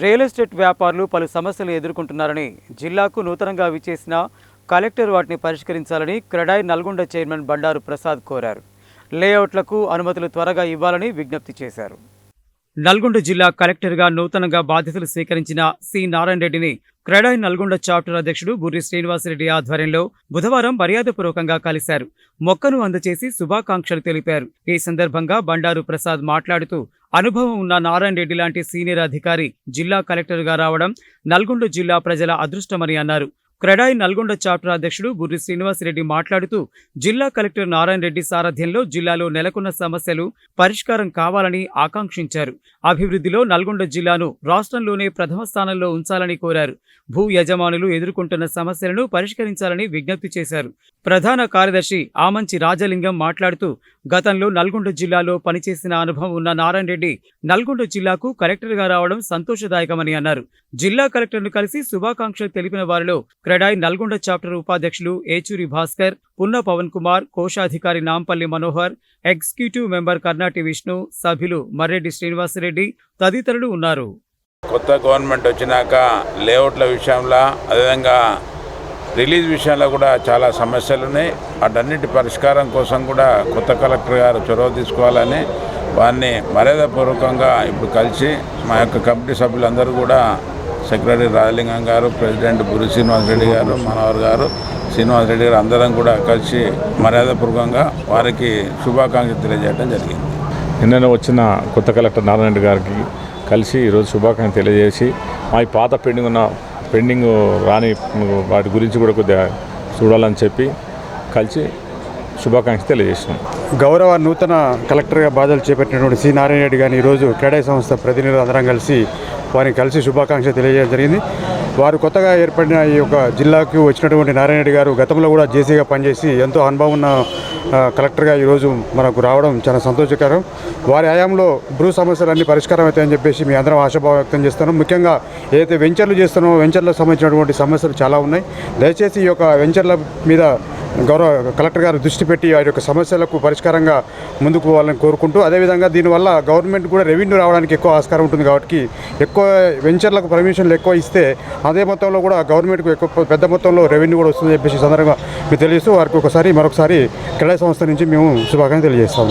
Real estate వ్యాపారులు పలు సమస్యలు ఎదుర్కొంటున్నారని జిల్లాకు నూతనంగా విచ్చేసిన కలెక్టర్ వాటిని పరిష్కరించాలని క్రెడాయ్ నల్గొండ చైర్మన్ బండారు ప్రసాద్ కోరారు. లేఅవుట్లకు అనుమతులు త్వరగా ఇవ్వాలని విజ్ఞప్తి చేశారు. నల్గొండ జిల్లా కలెక్టర్గా నూతనంగా బాధ్యతలు స్వీకరించిన సి నారాయణ రెడ్డిని క్రెడాయ్ నల్గొండ చాప్టర్ అధ్యక్షుడు బుర్రి శ్రీనివాసరెడ్డి ఆధ్వర్యంలో బుధవారం మర్యాదపూర్వకంగా కలిశారు. మొక్కను అందచేసి శుభాకాంక్షలు తెలిపారు. ఈ సందర్భంగా బండారు ప్రసాద్ మాట్లాడుతూ అనుభవం ఉన్న నారాయణ రెడ్డి లాంటి సీనియర్ అధికారి జిల్లా కలెక్టర్గా రావడం నల్గొండ జిల్లా ప్రజల అదృష్టమని అన్నారు. క్రెడాయి నల్గొండ చాప్టర్ అధ్యక్షుడు బుర్రి శ్రీనివాసరెడ్డి మాట్లాడుతూ జిల్లా కలెక్టర్ నారాయణ రెడ్డి సారథ్యంలో జిల్లాలో నెలకొన్న సమస్యలు పరిష్కారం కావాలని ఆకాంక్షించారు. అభివృద్ధిలో నల్గొండ జిల్లాను రాష్ట్రంలోనే ప్రథమ స్థానంలో ఉంచాలని కోరారు. భూ యజమానులు ఎదుర్కొంటున్న సమస్యలను పరిష్కరించాలని విజ్ఞప్తి చేశారు. ప్రధాన కార్యదర్శి ఆమంచి రాజలింగం మాట్లాడుతూ గతంలో నల్గొండ జిల్లాలో పనిచేసిన అనుభవం ఉన్న నారాయణ రెడ్డి నల్గొండ జిల్లాకు కలెక్టర్గా రావడం సంతోషదాయకమని అన్నారు. జిల్లా కలెక్టర్ను కలిసి శుభాకాంక్షలు తెలిపిన వారిలో క్రెడాయ్ నల్గొండ చాప్టర్ ఉపాధ్యక్షులు ఏచూరి భాస్కర్ పున్న పవన్ కుమార్ కోశాధికారి నాంపల్లి మనోహర్ ఎగ్జిక్యూటివ్ మెంబర్ కర్ణాటి విష్ణు సభ్యులు మర్రెడ్డి శ్రీనివాసరెడ్డి తదితరులు ఉన్నారు. కొత్త గవర్నమెంట్ వచ్చినాక లేఅవుట్ల విషయంలో అదేవిధంగా రిలీజ్ విషయంలో కూడా చాలా సమస్యలు ఉన్నాయి వాటన్నిటి పరిష్కారం కోసం కూడా కొత్త కలెక్టర్ గారు చొరవ తీసుకోవాలని వారిని మర్యాదపూర్వకంగా ఇప్పుడు కలిసి మా యొక్క కమిటీ సభ్యులందరూ కూడా సెక్రటరీ రాజలింగం గారు ప్రెసిడెంట్ బురి శ్రీనివాసరెడ్డి గారు మనోహర్ గారు శ్రీనివాసరెడ్డి గారు అందరం కూడా కలిసి మర్యాదపూర్వకంగా వారికి శుభాకాంక్షలు తెలియజేయడం జరిగింది. నిన్న వచ్చిన కొత్త కలెక్టర్ నారాయణ రెడ్డి గారికి కలిసి ఈరోజు శుభాకాంక్షలు తెలియజేసి మా ఈ పాత పెండింగ్ ఉన్న పెండింగ్ రాని వాటి గురించి కూడా కొద్దిగా చూడాలని చెప్పి కలిసి శుభాకాంక్షలు తెలియజేసినాం. గౌరవ నూతన కలెక్టర్గా బాధలు చేపట్టినటువంటి సి నారాయణ రెడ్డి గారిని ఈరోజు క్రీడా సంస్థ ప్రతినిధులు అందరం కలిసి వారిని కలిసి శుభాకాంక్షలు తెలియజేయడం జరిగింది. వారు కొత్తగా ఏర్పడిన ఈ యొక్క జిల్లాకు వచ్చినటువంటి నారాయణ రెడ్డి గారు గతంలో కూడా జేసీగా పనిచేసి ఎంతో అనుభవం ఉన్న కలెక్టర్గా ఈరోజు మనకు రావడం చాలా సంతోషకరం. వారి హయాంలో భూ సమస్యలన్నీ పరిష్కారం అవుతాయని చెప్పేసి మీ అందరం ఆశాభావం వ్యక్తం చేస్తున్నాం. ముఖ్యంగా ఏదైతే వెంచర్లు చేస్తున్నామో వెంచర్లకు సంబంధించినటువంటి సమస్యలు చాలా ఉన్నాయి. దయచేసి ఈ యొక్క వెంచర్ల మీద గౌరవ కలెక్టర్ గారు దృష్టి పెట్టి వారి యొక్క సమస్యలకు పరిష్కారంగా ముందుకు పోవాలని కోరుకుంటూ అదేవిధంగా దీనివల్ల గవర్నమెంట్ కూడా రెవెన్యూ రావడానికి ఎక్కువ ఆస్కారం ఉంటుంది కాబట్టి ఎక్కువ వెంచర్లకు పర్మిషన్లు ఎక్కువ ఇస్తే అదే మొత్తంలో కూడా గవర్నమెంట్కు ఎక్కువ పెద్ద మొత్తంలో రెవెన్యూ కూడా వస్తుందని చెప్పేసి సందర్భంగా మీకు తెలియజేస్తూ వారికి ఒకసారి మరొకసారి క్రీడా సంస్థ నుంచి మేము శుభాకాంక్షలు తెలియజేస్తాము.